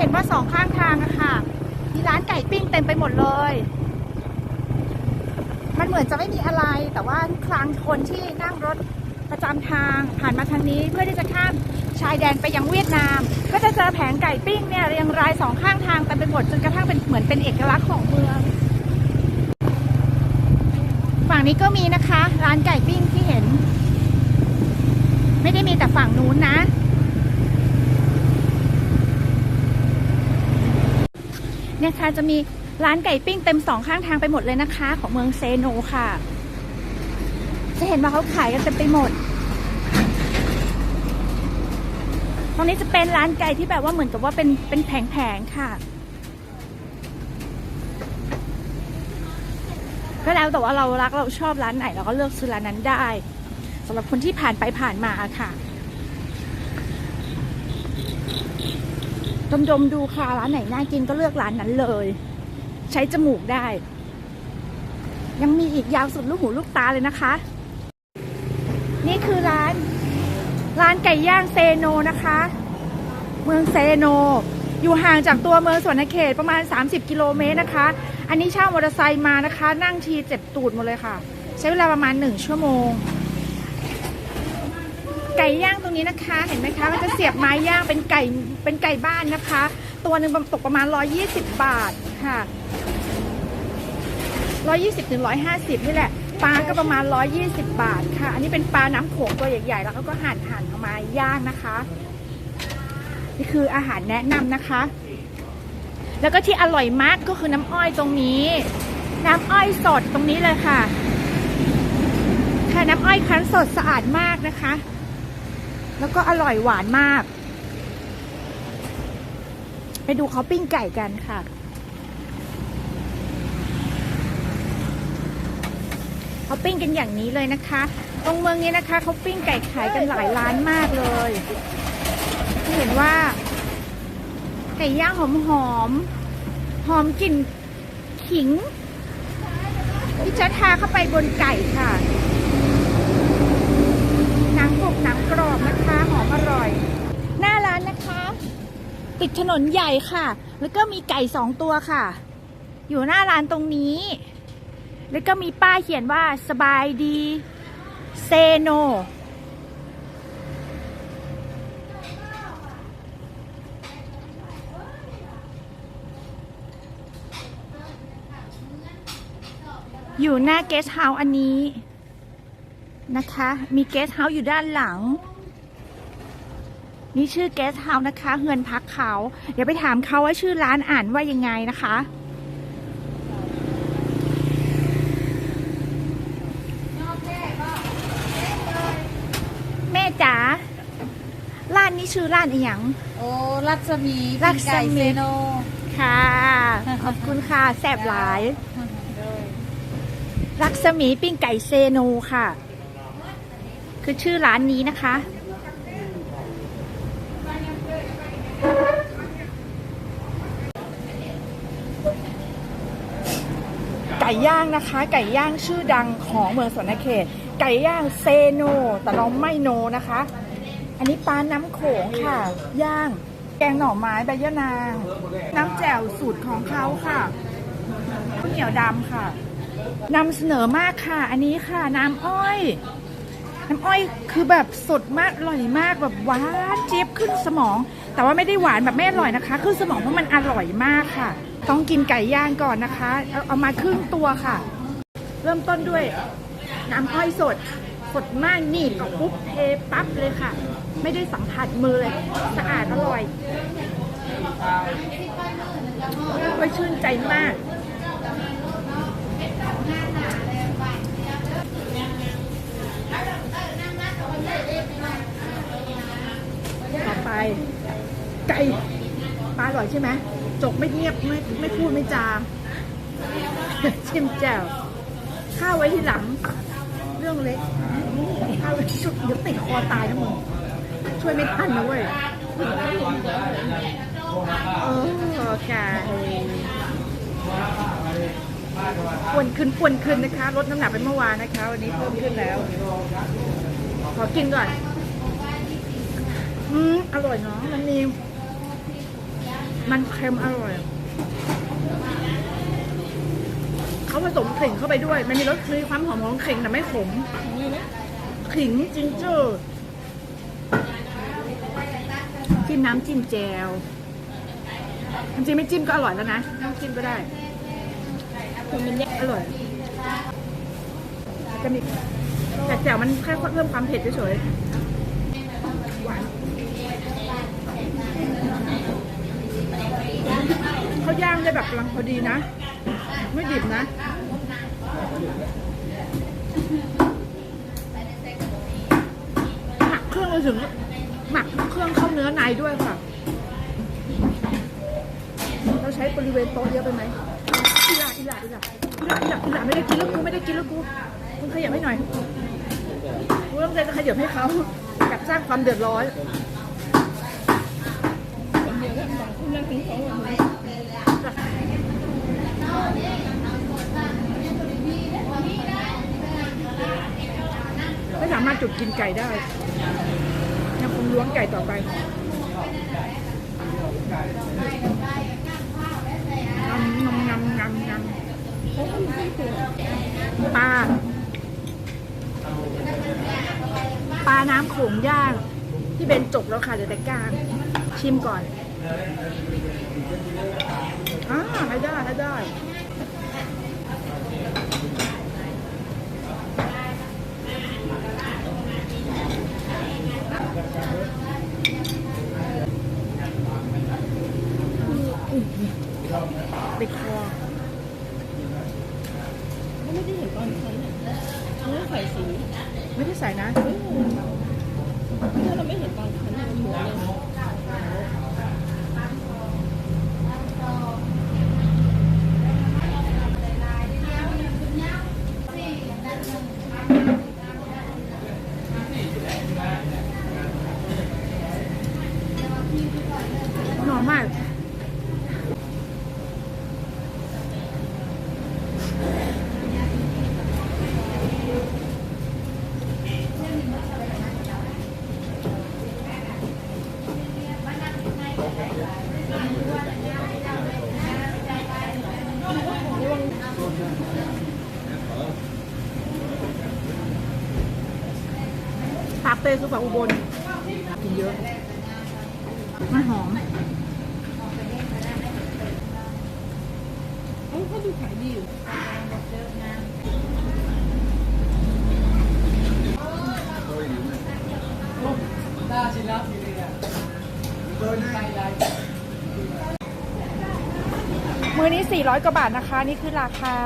เห็นว่าสองข้างทางอะค่ะ มีร้านไก่ปิ้งเต็มไปหมดเลย มันเหมือนจะไม่มีอะไร แต่ว่าทุกครั้งคนที่นั่งรถประจำทางผ่านมาทางนี้เพื่อที่จะข้ามชายแดนไปยังเวียดนาม ก็จะเจอแผงไก่ปิ้งเนี่ยเรียงรายสองข้างทางเต็มไปหมดจนกระทั่งเป็นเหมือนเป็นเอกลักษณ์ของเมืองฝั่งนี้ก็มีนะคะ ร้านไก่ปิ้งที่เห็น ไม่ได้มีแต่ฝั่งนู้นนะ เนี่ยค่ะจะมีร้านไก่ปิ้งเต็มสองข้างทางไปหมดเลยนะคะ ของเมืองเซโนค่ะ จะเห็นว่าเขาขายกันเต็มไปหมด ตรงนี้จะเป็นร้านไก่ที่แบบว่าเหมือนกับว่าเป็นเป็นแผงๆค่ะ ก็แล้วแต่ว่าเรารักเราชอบร้านไหนเราก็เลือกซื้อร้านนั้นได้สำหรับคนที่ผ่านไปผ่านมาค่ะ ดมๆดูค่ะร้านไหนน่ากินก็เลือกร้านนั้นเลย ใช้จมูกได้ ยังมีอีกยาวสุดลูกหูลูกตาเลยนะคะ นี่คือร้าน ร้านไก่ย่างเซโนนะคะ เมืองเซโน อยู่ห่างจากตัวเมืองสวนเขตประมาณ 30 กิโลเมตรนะคะ อันนี้เช่ามอเตอร์ไซค์มานะคะ นั่งทีเจ็บตูดหมดเลยค่ะ ใช้เวลาประมาณ 1 ชั่วโมง ไก่ย่างตรงนี้นะคะ เห็นไหมคะก็จะเสียบไม้ย่างเป็นไก่เป็นไก่บ้านนะคะ ตัวหนึ่งตกประมาณ 120 บาทค่ะ 120ถึง150 นี่แหละปลาก็ประมาณ 120 บาทค่ะ อันนี้เป็นปลาน้ำโขงตัวใหญ่ๆ แล้วเขาก็หั่นหั่นเอามาย่างนะคะ นี่คืออาหารแนะนำนะคะ แล้วก็ที่อร่อยมากก็คือน้ำอ้อยตรงนี้ น้ำอ้อยสดตรงนี้เลยค่ะค่ะน้ำอ้อยคั้นสดสะอาดมากนะคะ แล้วก็อร่อยหวานมาก ไปดูเขาปิ้งไก่กันค่ะเขาปิ้งกันอย่างนี้เลยนะคะ ตรงเมืองนี้นะคะเขาปิ้งไก่ขายกันหลายร้านมากเลยเห็นว่าไก่ย่างหอมหอมหอมกลิ่นขิง ที่จะทาเข้าไปบนไก่ค่ะ หนังกรุบหนังกรอบนะคะหอมอร่อย หน้าร้านนะคะ ติดถนนใหญ่ค่ะ แล้วก็มีไก่สองตัวค่ะ อยู่หน้าร้านตรงนี้ แล้วก็มีป้ายเขียนว่าสบายดีเซโนอยู่หน้าเกสต์เฮาส์อันนี้ นะคะ มีเกสต์เฮาส์อยู่ด้านหลัง นี่ชื่อเกสต์เฮาส์นะคะเฮือนพักเขา เดี๋ยวไปถามเขาว่าชื่อร้านอ่านว่ายังไงนะคะ แม่จ๋าร้านนี้ชื่อร้านอีหยัง โอ้ รัศมีรัศมีไก่เซโนค่ะ ขอบคุณค่ะ แซ่บหลาย รักษมีปิ้งไก่เซโนค่ะ คือชื่อร้านนี้นะคะ ไก่ย่างนะคะ ไก่ย่างชื่อดังของเมืองสนเขต ไก่ย่างเซโน แต่เราไม่โนนะคะ อันนี้ปลาน้ำโขงค่ะ ย่าง แกงหน่อไม้ใบยะนาง น้ำแจ่วสูตรของเขาค่ะข้าวเหนียวดำค่ะนำเสนอมากค่ะ อันนี้ค่ะ น้ำอ้อย น้ำอ้อยคือแบบสดมากอร่อยมากแบบหวานเจี๊ยบขึ้นสมอง แต่ว่าไม่ได้หวานแบบไม่อร่อยนะคะขึ้นสมองเพราะมันอร่อยมากค่ะ ต้องกินไก่ย่างก่อนนะคะเอาเอามาครึ่งตัวค่ะ เริ่มต้นด้วย น้ำอ้อยสดสดมากนีบเอาปุ๊บเทปั๊บเลยค่ะ ไม่ได้สัมผัสมือเลย สะอาดอร่อยก็ชื่นใจมาก ต่อไป ไก่ปลาอร่อย ใช่ไหมจกไม่เงียบไม่ไม่พูดไม่จาชิมแจ่วข้าวไว้ที่หลัง เรื่องเล็กข้าวไว้ชุดเดี๋ยวติดคอตายนะมึงช่วยไม่ทันนะเว้ยเออค่ะปวนขึ้นปวนขึ้นนะคะ ลดน้ำหนักเป็นเมื่อวานนะคะ วันนี้เพิ่มขึ้นแล้ว ขอกินก่อน อืมอร่อยเนาะมันมี มันเค็มอร่อย เขาผสมขิงเข้าไปด้วย มันมีรสมีความหอมของขิงแต่ไม่ขม ขิงจิงเจอร์จิ้มน้ำจิ้มแจวจริงไม่จิ้มก็อร่อยแล้วนะน้ำจิ้มก็ได้คือมันแยกอร่อย จะมีแต่แจ่วมันแค่เพิ่มความเผ็ดเฉยๆหวาน เขาย่างได้แบบกำลังพอดีนะ ไม่ดิบนะหมักเครื่องไปถึงหมักเครื่องเข้าเนื้อในด้วยค่ะ เราใช้บริเวณโต๊ะเยอะไปไหมอีหลาอีหลาอีหลาอีหลาอีหลาอีหลาไม่ได้กินแล้วกูไม่ได้กินแล้วกูมึงขยับให้หน่อยกูต้องใจจะขยับให้เขากับสร้างความเดือดร้อนเดียวก็สองค นั่งถึงสองคนเลยไม่สามารถจุดกินไก่ได้ยังคงล้วงไก่ต่อไปงำงำงำงำเขาก็มีที่ตัวปลาปลาน้ำโขงย่าง ที่เบนจบแล้วค่ะเหลือแต่กาง ชิมก่อน อ่าให้ได้ให้ได้ไปคอเขาไม่ได้เห็นตอนคันเขาไม่ใส่สี ไม่ได้ใส่นะเออถ้าเราไม่เห็นตอนคันเนี่ยมันหมือนเลย ปากเต้คือปากอุบลกินเยอะมันหอมเอ้าเขาดูขายดีอยู่มือนี้ 400 กว่าบาทนะคะ นี่คือราคา